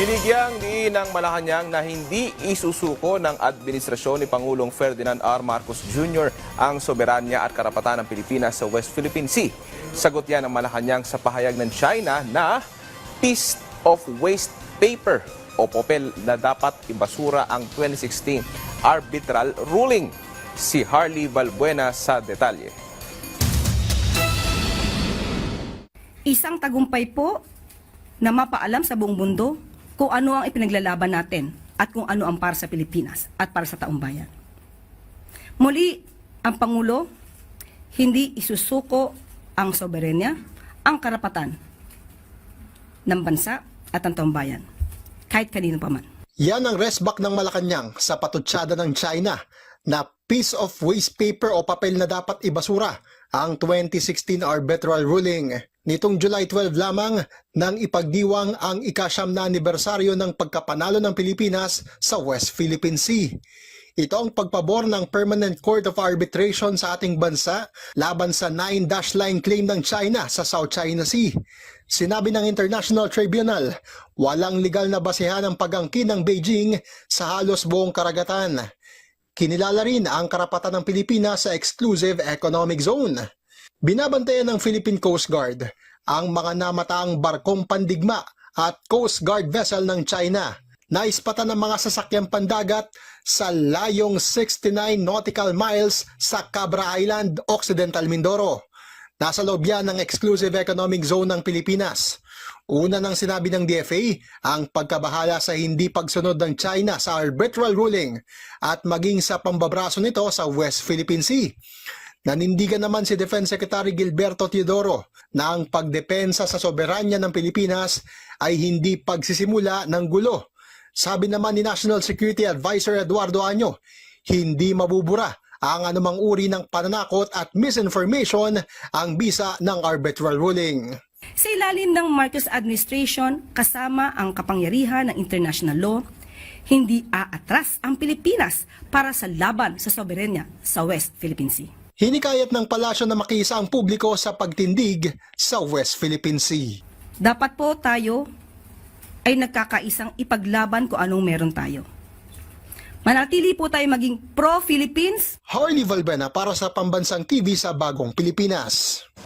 Binigyang diin ng Malacanang na hindi isusuko ng administrasyon ni Pangulong Ferdinand R. Marcos Jr. ang soberanya at karapatan ng Pilipinas sa West Philippine Sea. Sagot yan ng Malacanang sa pahayag ng China na piece of waste paper o papel na dapat ibasura ang 2016 arbitral ruling. Si Harley Valbuena sa detalye. Isang tagumpay po na mapaalam sa buong mundo kung ano ang ipinaglalaban natin at kung ano ang para sa Pilipinas at para sa taong bayan. Muli, ang Pangulo hindi isusuko ang soberenya, ang karapatan ng bansa at ang taong bayan, kahit kanino pa man. Yan ang resback ng Malacanang sa patutsada ng China na piece of waste paper o papel na dapat ibasura ang 2016 arbitral ruling. Nitong July 12 lamang nang ipagdiwang ang ikasyam na anibersaryo ng pagkapanalo ng Pilipinas sa West Philippine Sea. Ito ang pagpabor ng Permanent Court of Arbitration sa ating bansa laban sa 9-dash line claim ng China sa South China Sea. Sinabi ng International Tribunal, walang legal na basehan ang pagangkin ng Beijing sa halos buong karagatan. Kinilala rin ang karapatan ng Pilipinas sa Exclusive Economic Zone. Binabantayan ng Philippine Coast Guard ang mga namataang barkong pandigma at Coast Guard vessel ng China. Naispatan ng mga sasakyang pandagat sa layong 69 nautical miles sa Cabra Island, Occidental Mindoro. Nasa loob yan ng Exclusive Economic Zone ng Pilipinas. Una nang sinabi ng DFA ang pagkabahala sa hindi pagsunod ng China sa arbitral ruling at maging sa pambabraso nito sa West Philippine Sea. Nanindigan naman si Defense Secretary Gilberto Teodoro na ang pagdepensa sa soberanya ng Pilipinas ay hindi pagsisimula ng gulo. Sabi naman ni National Security Advisor Eduardo Año, hindi mabubura ang anumang uri ng pananakot at misinformation ang bisa ng arbitral ruling. Sa ilalim ng Marcos administration, kasama ang kapangyarihan ng international law, hindi aatras ang Pilipinas para sa laban sa soberenya sa West Philippine Sea. Hinikayat ng palasyo na makiisa ang publiko sa pagtindig sa West Philippine Sea. Dapat po tayo ay nagkakaisang ipaglaban kung anong meron tayo. Manatili po tayo maging pro-Philippines Harley Valbena para sa Pambansang TV sa Bagong Pilipinas.